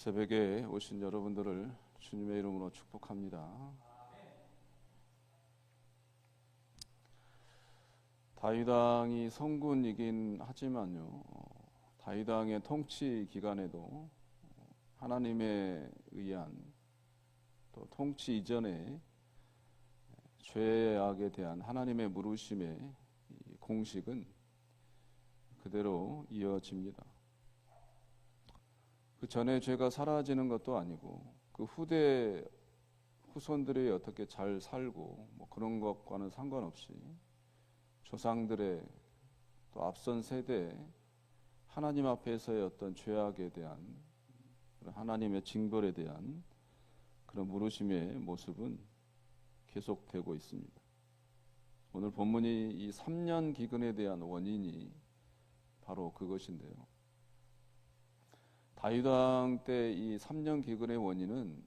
새벽에 오신 여러분들을 주님의 이름으로 축복합니다. 다윗왕이 성군이긴 하지만요. 어, 다윗왕의 통치 기간에도 하나님에 의한 또 통치 이전에 죄악에 대한 하나님의 물으심의 이 공식은 그대로 이어집니다. 그 전에 죄가 사라지는 것도 아니고 그 후대 후손들이 어떻게 잘 살고 뭐 그런 것과는 상관없이 조상들의 또 앞선 세대 하나님 앞에서의 어떤 죄악에 대한 하나님의 징벌에 대한 그런 물으심의 모습은 계속되고 있습니다. 오늘 본문이 이 3년 기근에 대한 원인이 바로 그것인데요. 왕때이 3년 기근의 원인은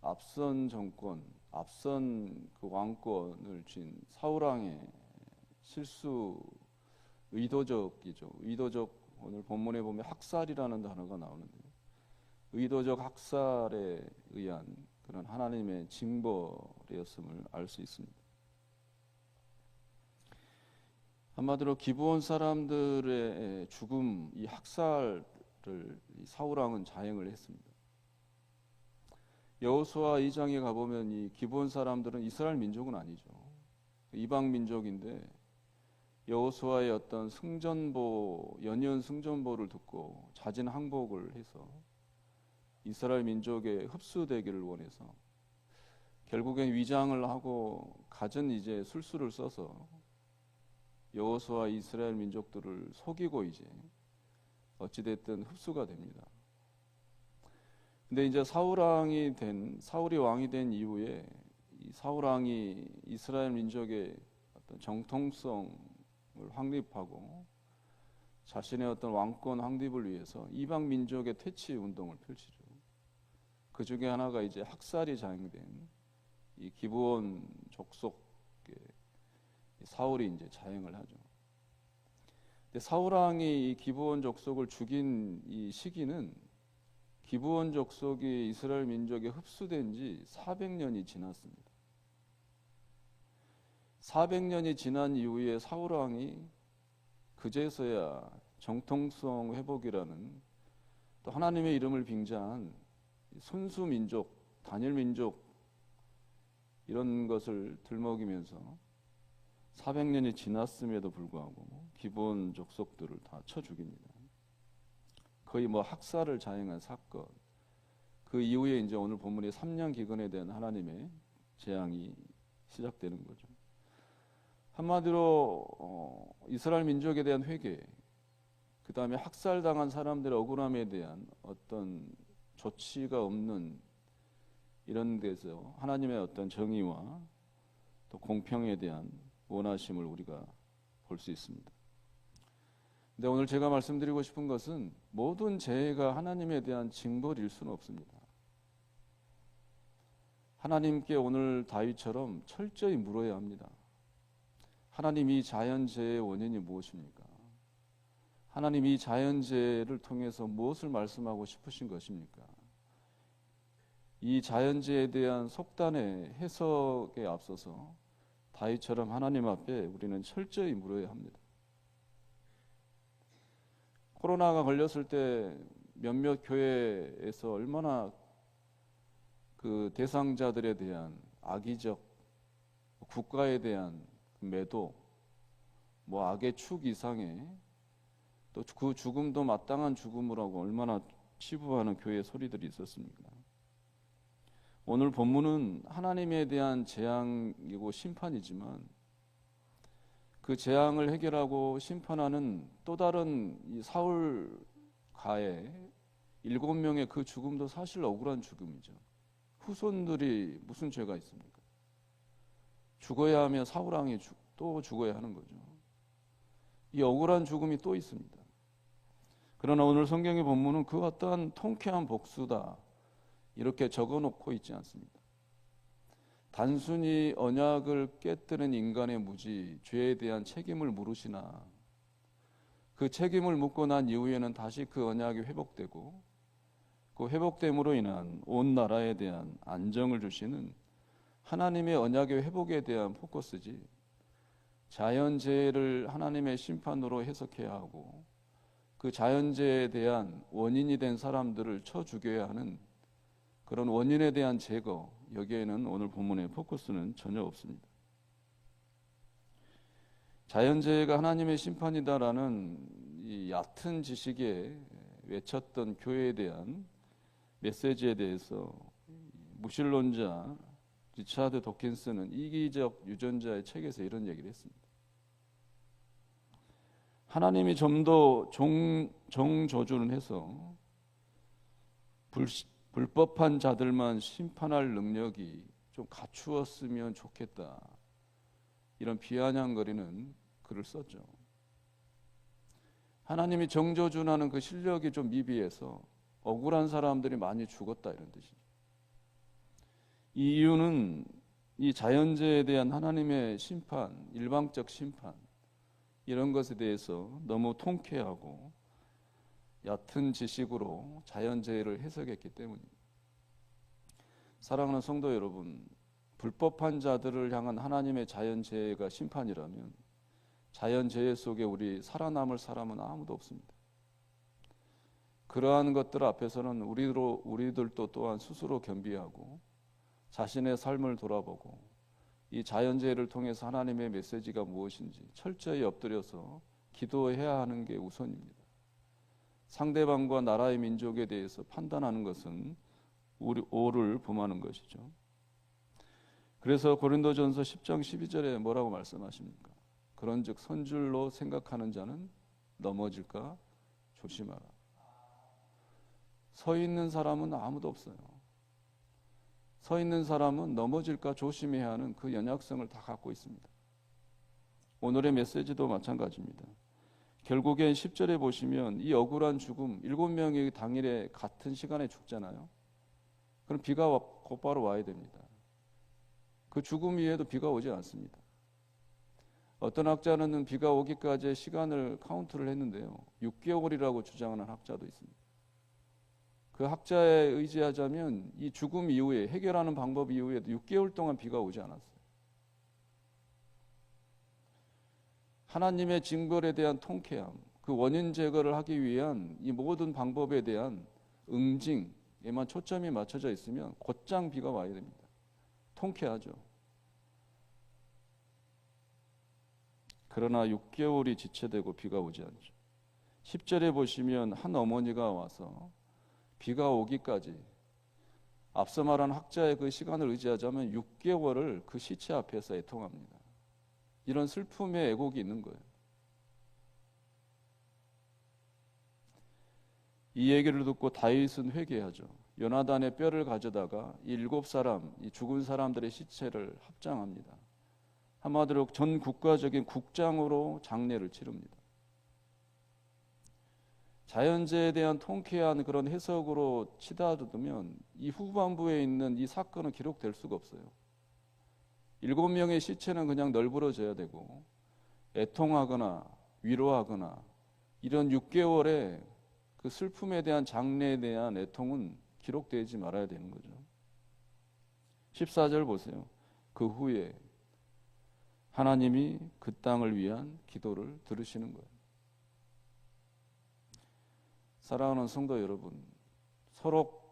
앞선 정권, 앞선 그 왕권을 쥔 사울 왕의 실수 의도적이죠. 의도적 오늘 본문에 보면 학살이라는 단어가 나오는데 의도적 학살에 의한 그런 하나님의 징벌이었음을 알 수 있습니다. 한마디로 기브온 사람들의 죽음, 이 학살 을 사울 왕은 자행을 했습니다. 여호수아 2장에 가보면 이 기브온 사람들은 이스라엘 민족은 아니죠. 이방 민족인데 여호수아의 어떤 승전보 연이은 승전보를 듣고 자진 항복을 해서 이스라엘 민족에 흡수되기를 원해서 결국엔 위장을 하고 갖은 이제 술수를 써서 여호수아 이스라엘 민족들을 속이고 이제 어찌됐든 흡수가 됩니다. 근데 이제 사울 왕이 된 사울이 왕이 된 이후에 이 사울 왕이 이스라엘 민족의 어떤 정통성을 확립하고 자신의 어떤 왕권 확립을 위해서 이방 민족의 퇴치 운동을 펼치죠. 그 중에 하나가 이제 학살이 자행된 이 기브온 족속의 사울이 이제 자행을 하죠. 근데 사울 왕이 이 기브온 족속을 죽인 이 시기는 기브온 족속이 이스라엘 민족에 흡수된 지 400년이 지났습니다. 400년이 지난 이후에 사울 왕이 그제서야 정통성 회복이라는 또 하나님의 이름을 빙자한 순수 민족, 단일 민족 이런 것을 들먹이면서 400년이 지났음에도 불구하고 기본 족속들을 다 쳐 죽입니다. 거의 뭐 학살을 자행한 사건. 그 이후에 이제 오늘 본문의 3년 기근에 대한 하나님의 재앙이 시작되는 거죠. 한마디로 어, 이스라엘 민족에 대한 회개, 그 다음에 학살당한 사람들의 억울함에 대한 어떤 조치가 없는 이런 데서 하나님의 어떤 정의와 또 공평에 대한 원하심을 우리가 볼 수 있습니다. 근데 오늘 제가 말씀드리고 싶은 것은 모든 죄가 하나님에 대한 징벌일 수는 없습니다. 하나님께 오늘 다윗처럼 철저히 물어야 합니다. 하나님 이 자연재해의 원인이 무엇입니까? 하나님 이 자연재해를 통해서 무엇을 말씀하고 싶으신 것입니까? 이 자연재해에 대한 속단의 해석에 앞서서 다윗처럼 하나님 앞에 우리는 철저히 물어야 합니다. 코로나가 걸렸을 때 몇몇 교회에서 얼마나 그 대상자들에 대한 악의적 국가에 대한 매도 뭐 악의 축 이상의 또 그 죽음도 마땅한 죽음이라고 얼마나 치부하는 교회 소리들이 있었습니까? 오늘 본문은 하나님에 대한 재앙이고 심판이지만 그 재앙을 해결하고 심판하는 또 다른 이 사울 가의 일곱 명의 그 죽음도 사실 억울한 죽음이죠. 후손들이 무슨 죄가 있습니까? 죽어야 하면 사울 왕이 또 죽어야 하는 거죠. 이 억울한 죽음이 또 있습니다. 그러나 오늘 성경의 본문은 그 어떠한 통쾌한 복수다 이렇게 적어 놓고 있지 않습니다. 단순히 언약을 깨뜨린 인간의 무지, 죄에 대한 책임을 물으시나 그 책임을 묻고 난 이후에는 다시 그 언약이 회복되고 그 회복됨으로 인한 온 나라에 대한 안정을 주시는 하나님의 언약의 회복에 대한 포커스지 자연재해를 하나님의 심판으로 해석해야 하고 그 자연재해에 대한 원인이 된 사람들을 쳐 죽여야 하는 그런 원인에 대한 제거 여기에는 오늘 본문의 포커스는 전혀 없습니다. 자연재해가 하나님의 심판이다라는 이 얕은 지식에 외쳤던 교회에 대한 메시지에 대해서 무신론자 리차드 도킨스는 이기적 유전자의 책에서 이런 얘기를 했습니다. 하나님이 좀 더 정조주는 해서 불, 불법한 자들만 심판할 능력이 좀 갖추었으면 좋겠다. 이런 비아냥거리는 글을 썼죠. 하나님이 정조준하는 그 실력이 좀 미비해서 억울한 사람들이 많이 죽었다 이런 뜻이죠. 이 이유는 이 자연재해에 대한 하나님의 심판, 일방적 심판 이런 것에 대해서 너무 통쾌하고 얕은 지식으로 자연재해를 해석했기 때문입니다. 사랑하는 성도 여러분, 불법한 자들을 향한 하나님의 자연재해가 심판이라면 자연재해 속에 우리 살아남을 사람은 아무도 없습니다. 그러한 것들 앞에서는 우리로 우리들도 또한 스스로 겸비하고 자신의 삶을 돌아보고 이 자연재해를 통해서 하나님의 메시지가 무엇인지 철저히 엎드려서 기도해야 하는 게 우선입니다. 상대방과 나라의 민족에 대해서 판단하는 것은 우리 오를 범하는 것이죠. 그래서 고린도전서 10장 12절에 뭐라고 말씀하십니까? 그런즉 선줄로 생각하는 자는 넘어질까 조심하라. 서 있는 사람은 아무도 없어요. 서 있는 사람은 넘어질까 조심해야 하는 그 연약성을 다 갖고 있습니다. 오늘의 메시지도 마찬가지입니다. 결국엔 10절에 보시면 이 억울한 죽음 일곱 명이 당일에 같은 시간에 죽잖아요. 그럼 비가 곧바로 와야 됩니다. 그 죽음 위에도 비가 오지 않습니다. 어떤 학자는 비가 오기까지의 시간을 카운트를 했는데요. 6개월이라고 주장하는 학자도 있습니다. 그 학자에 의지하자면 이 죽음 이후에 해결하는 방법 이후에도 6개월 동안 비가 오지 않았어요. 하나님의 징벌에 대한 통쾌함, 그 원인 제거를 하기 위한 이 모든 방법에 대한 응징에만 초점이 맞춰져 있으면 곧장 비가 와야 됩니다. 통쾌하죠. 그러나 6개월이 지체되고 비가 오지 않죠. 10절에 보시면 한 어머니가 와서 비가 오기까지 앞서 말한 학자의 그 시간을 의지하자면 6개월을 그 시체 앞에서 애통합니다. 이런 슬픔의 애곡이 있는 거예요. 이 얘기를 듣고 다윗은 회개하죠. 요나단의 뼈를 가져다가 일곱 사람, 이 죽은 사람들의 시체를 합장합니다. 한마디로 전 국가적인 국장으로 장례를 치릅니다. 자연재해에 대한 통쾌한 그런 해석으로 치닫으면 이 후반부에 있는 이 사건은 기록될 수가 없어요. 일곱 명의 시체는 그냥 널브러져야 되고 애통하거나 위로하거나 이런 6개월의 그 슬픔에 대한 장례에 대한 애통은 기록되지 말아야 되는 거죠. 14절 보세요. 그 후에 하나님이 그 땅을 위한 기도를 들으시는 거예요. 사랑하는 성도 여러분, 서로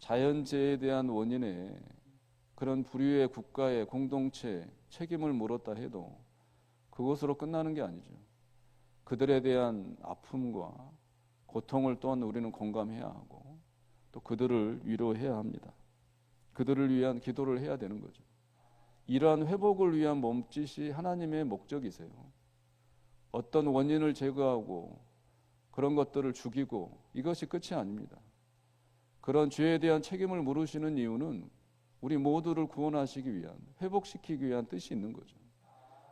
자연재해에 대한 원인에 그런 부류의 국가의 공동체 책임을 물었다 해도 그것으로 끝나는 게 아니죠. 그들에 대한 아픔과 고통을 또한 우리는 공감해야 하고 또 그들을 위로해야 합니다. 그들을 위한 기도를 해야 되는 거죠. 이러한 회복을 위한 몸짓이 하나님의 목적이세요. 어떤 원인을 제거하고 그런 것들을 죽이고 이것이 끝이 아닙니다. 그런 죄에 대한 책임을 물으시는 이유는 우리 모두를 구원하시기 위한 회복시키기 위한 뜻이 있는 거죠.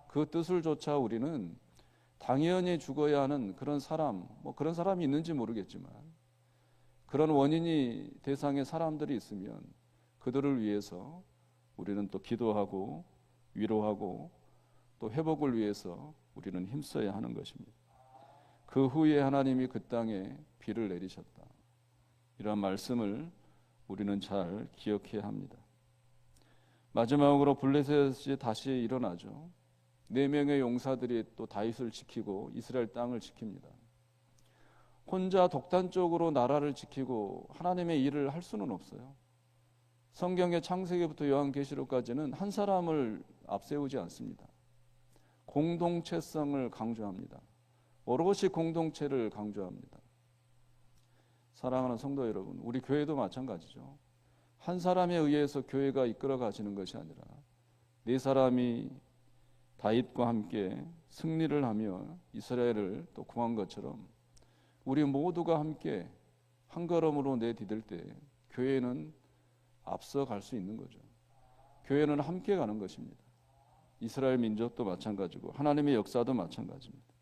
그 뜻을 조차 우리는 당연히 죽어야 하는 그런 사람, 뭐 그런 사람이 있는지 모르겠지만 그런 원인이 대상의 사람들이 있으면 그들을 위해서 우리는 또 기도하고 위로하고 또 회복을 위해서 우리는 힘써야 하는 것입니다. 그 후에 하나님이 그 땅에 비를 내리셨다. 이러한 말씀을 우리는 잘 기억해야 합니다. 마지막으로 블레셋이 다시 일어나죠. 네 명의 용사들이 또 다윗을 지키고 이스라엘 땅을 지킵니다. 혼자 독단적으로 나라를 지키고 하나님의 일을 할 수는 없어요. 성경의 창세기부터 요한계시록까지는 한 사람을 앞세우지 않습니다. 공동체성을 강조합니다. 오롯이 공동체를 강조합니다. 사랑하는 성도 여러분, 우리 교회도 마찬가지죠. 한 사람에 의해서 교회가 이끌어 가지는 것이 아니라 네 사람이 다윗과 함께 승리를 하며 이스라엘을 또 구한 것처럼 우리 모두가 함께 한 걸음으로 내디딜 때 교회는 앞서 갈 수 있는 거죠. 교회는 함께 가는 것입니다. 이스라엘 민족도 마찬가지고 하나님의 역사도 마찬가지입니다.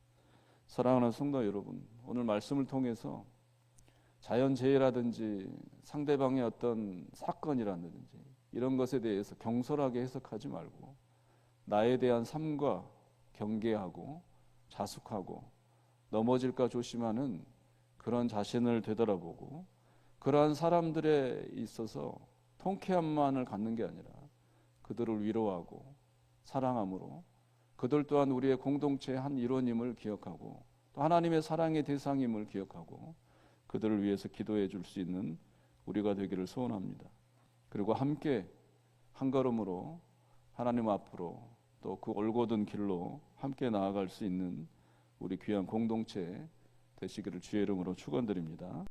사랑하는 성도 여러분, 오늘 말씀을 통해서 자연재해라든지 상대방의 어떤 사건이라든지 이런 것에 대해서 경솔하게 해석하지 말고 나에 대한 삶과 경계하고 자숙하고 넘어질까 조심하는 그런 자신을 되돌아보고 그러한 사람들에 있어서 통쾌함만을 갖는 게 아니라 그들을 위로하고 사랑함으로 그들 또한 우리의 공동체의 한 일원임을 기억하고 또 하나님의 사랑의 대상임을 기억하고 그들을 위해서 기도해 줄 수 있는 우리가 되기를 소원합니다. 그리고 함께 한 걸음으로 하나님 앞으로 또 그 올곧은 길로 함께 나아갈 수 있는 우리 귀한 공동체 되시기를 주의 이름으로 축원드립니다.